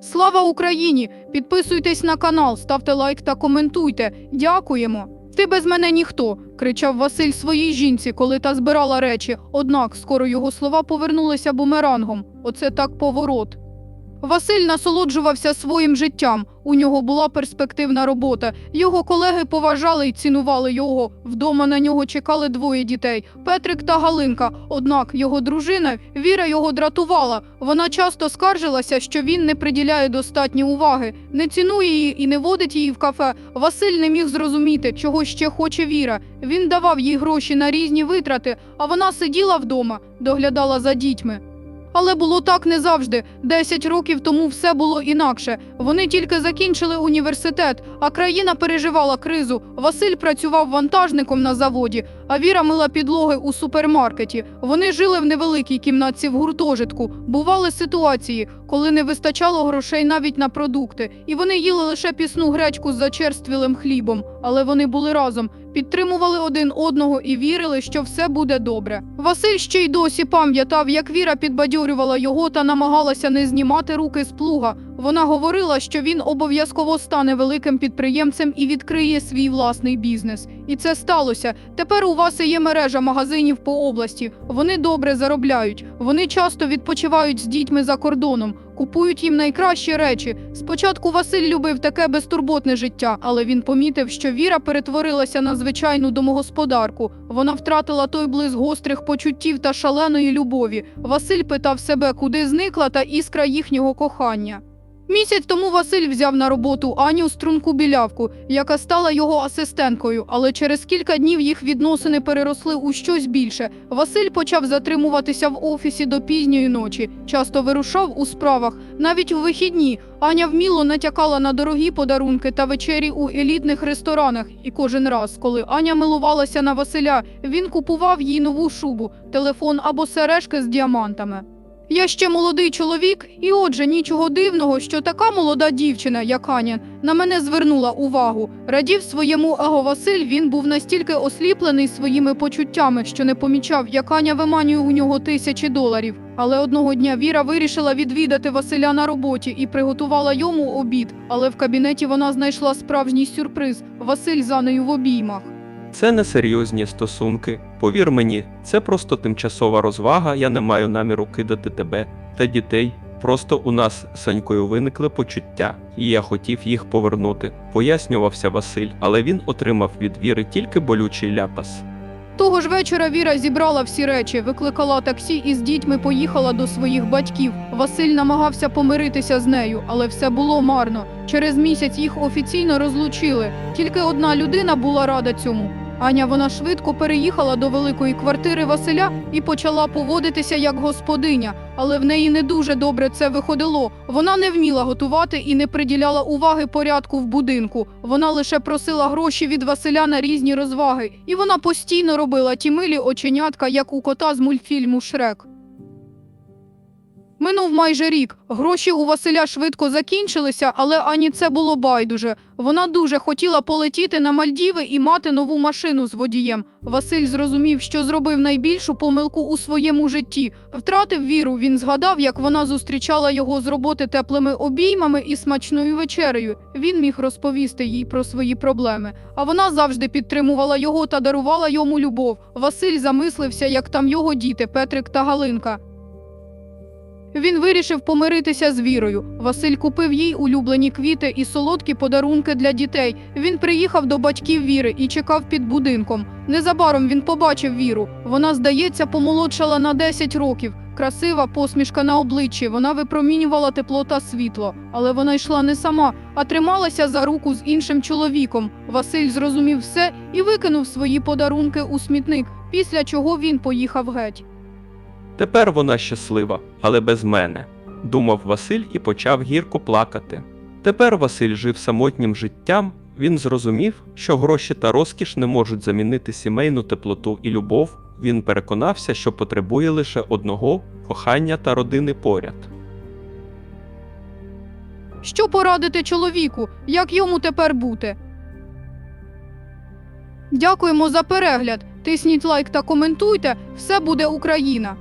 Слава Україні! Підписуйтесь на канал, ставте лайк та коментуйте. Дякуємо. Ти без мене ніхто, кричав Василь своїй жінці, коли та збирала речі. Однак скоро його слова повернулися бумерангом. Оце так поворот. Василь насолоджувався своїм життям. У нього була перспективна робота. Його колеги поважали і цінували його. Вдома на нього чекали двоє дітей Петрик та Галинка. Однак його дружина Віра його дратувала. Вона часто скаржилася, що він не приділяє достатньо уваги, не цінує її і не водить її в кафе. Василь не міг зрозуміти, чого ще хоче Віра. Він давав їй гроші на різні витрати, а вона сиділа вдома, доглядала за дітьми. Але було так не завжди. Десять років тому все було інакше. Вони тільки закінчили університет, а країна переживала кризу. Василь працював вантажником на заводі, а Віра мила підлоги у супермаркеті. Вони жили в невеликій кімнатці в гуртожитку. Бували ситуації, коли не вистачало грошей навіть на продукти, і вони їли лише пісну гречку з зачерствілим хлібом. Але вони були разом, підтримували один одного і вірили, що все буде добре. Василь ще й досі пам'ятав, як Віра підбадьорювала його та намагалася не знімати руки з плуга. Вона говорила, що він обов'язково стане великим підприємцем і відкриє свій власний бізнес. І це сталося. Тепер у вас є мережа магазинів по області. Вони добре заробляють. Вони часто відпочивають з дітьми за кордоном, купують їм найкращі речі. Спочатку Василь любив таке безтурботне життя, але він помітив, що Віра перетворилася на звичайну домогосподарку. Вона втратила той блиск гострих почуттів та шаленої любові. Василь питав себе, куди зникла та іскра їхнього кохання. Місяць тому Василь взяв на роботу Аню струнку білявку, яка стала його асистенткою, але через кілька днів їх відносини переросли у щось більше. Василь почав затримуватися в офісі до пізньої ночі, часто вирушав у справах. Навіть у вихідні Аня вміло натякала на дорогі подарунки та вечері у елітних ресторанах. І кожен раз, коли Аня милувалася на Василя, він купував їй нову шубу, телефон або сережки з діамантами. Я ще молодий чоловік, і отже, нічого дивного, що така молода дівчина, як Аня, на мене звернула увагу. Радів своєму его Василь, він був настільки осліплений своїми почуттями, що не помічав, як Аня виманює у нього тисячі доларів. Але одного дня Віра вирішила відвідати Василя на роботі і приготувала йому обід. Але в кабінеті вона знайшла справжній сюрприз Василь за нею в обіймах. Це не серйозні стосунки. Повір мені, це просто тимчасова розвага. Я не маю наміру кидати тебе та дітей. Просто у нас з Санькою виникли почуття, і я хотів їх повернути, пояснювався Василь, але він отримав від віри тільки болючий ляпас. Того ж вечора Віра зібрала всі речі, викликала таксі і з дітьми поїхала до своїх батьків. Василь намагався помиритися з нею, але все було марно. Через місяць їх офіційно розлучили. Тільки одна людина була рада цьому. Аня вона швидко переїхала до великої квартири Василя і почала поводитися як господиня, але в неї не дуже добре це виходило. Вона не вміла готувати і не приділяла уваги порядку в будинку. Вона лише просила гроші від Василя на різні розваги, і вона постійно робила ті милі оченятка, як у кота з мультфільму Шрек. Минув майже рік. Гроші у Василя швидко закінчилися, але ані це було байдуже. Вона дуже хотіла полетіти на Мальдіви і мати нову машину з водієм. Василь зрозумів, що зробив найбільшу помилку у своєму житті. Втратив віру. Він згадав, як вона зустрічала його з роботи теплими обіймами і смачною вечерею. Він міг розповісти їй про свої проблеми. А вона завжди підтримувала його та дарувала йому любов. Василь замислився, як там його діти Петрик та Галинка. Він вирішив помиритися з вірою. Василь купив їй улюблені квіти і солодкі подарунки для дітей. Він приїхав до батьків віри і чекав під будинком. Незабаром він побачив віру. Вона, здається, помолодшала на 10 років. Красива посмішка на обличчі. Вона випромінювала тепло та світло. Але вона йшла не сама, а трималася за руку з іншим чоловіком. Василь зрозумів все і викинув свої подарунки у смітник, після чого він поїхав геть. Тепер вона щаслива, але без мене, думав Василь і почав гірко плакати. Тепер Василь жив самотнім життям. Він зрозумів, що гроші та розкіш не можуть замінити сімейну теплоту і любов. Він переконався, що потребує лише одного кохання та родини поряд. Що порадити чоловіку? Як йому тепер бути? Дякуємо за перегляд. Тисніть лайк та коментуйте. Все буде Україна!